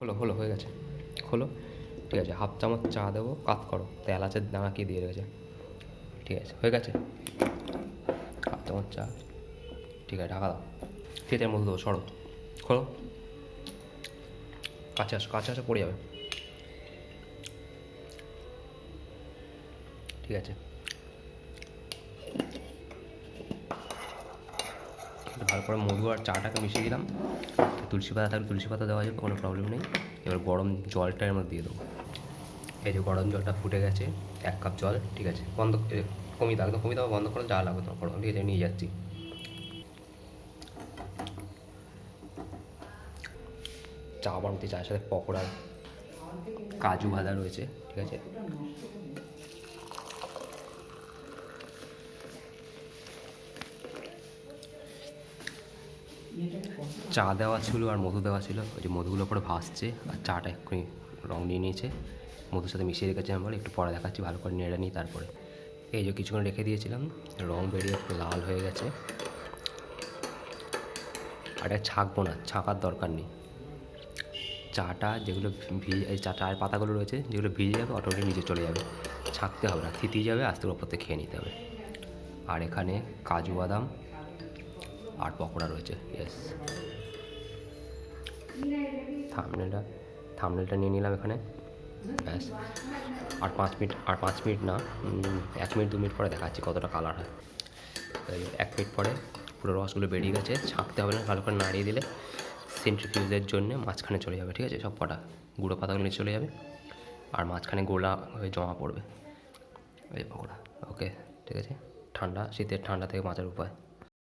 হলো হলো, হয়ে গেছে। হলো, ঠিক আছে, হাফ চামচ চা দেবো, কাত করো তো এলাচের দানা কি দিয়ে রেখেছে ঠিক আছে, হয়ে গেছে। হাফ চামচ চা, ঠিক আছে, ঢাকা দাও। ফিতের মধ্যে দেবো, সরো। খোলো। কাছে আসো কাছে আসো পড়ে যাবে। ঠিক আছে। ভালো করে মধু আর চাটাকে মিশিয়ে দিলাম। তুলসী পাতা থাকলে তুলসী পাতা দেওয়া যাবে কোনো প্রবলেম নেই। এবার গরম জলটা এর মধ্যে দিয়ে দেবো। এই যে গরম জলটা ফুটে গেছে এক কাপ জল ঠিক আছে? বন্ধ এ, কমিয়ে দাও একদম কমিয়ে দাও বন্ধ করো যা লাগবে তোমার ঠিক আছে নিয়ে যাচ্ছি। চা বানাতে চায়ের সাথে পকোড়া কাজু ভাজা রয়েছে ঠিক আছে? চা দেওয়া ছিল আর মধু দেওয়া ছিল। ওই যে মধুগুলো পরে ভাসছে আর চাটা এক্ষুনি রং নিয়ে নিয়েছে। মধুর সাথে মিশিয়ে রেখেছে আমার, একটু পরে দেখাচ্ছি, ভালো করে নেড়ে নিই তারপরে। এই যে কিছুক্ষণ রেখে দিয়েছিলাম, রং বেরিয়ে লাল হয়ে গেছে। আর এটা ছাঁকবো না, ছাঁকার দরকার নেই। চাটা যেগুলো ভিজে এই চা পাতাগুলো রয়েছে, যেগুলো ভিজে যাবে অটোমেটিক নিচে চলে যাবে। ছাঁকতে হবে না, থিতিয়ে যাবে, আস্তে ওপর থেকে খেয়ে নিতে হবে। আর এখানে কাজু বাদাম আর পকোড়া রয়েছে ইয়েস থামনেলটা থামনেলটা নিয়ে নিলাম এখানে, ব্যাস। আর পাঁচ মিনিট, আর পাঁচ মিনিট না এক মিনিট, দু মিনিট পরে দেখাচ্ছি কতটা কালার হয়। এক মিনিট পরে পুরো রসগুলো বেরিয়ে গেছে, ছাঁকতে হবে না, ভালো করে নাড়িয়ে দিলে সেন্ট্রিফিউজের জন্য মাঝখানে চলে যাবে, ঠিক আছে? সব কটা গুঁড়ো পাতাগুলো নিয়ে চলে যাবে, আর মাঝখানে গোলা হয়ে জমা পড়বে। এই পকোড়া ওকে ঠিক আছে? ঠান্ডা, শীতের ঠান্ডা থেকে বাঁচার উপায়।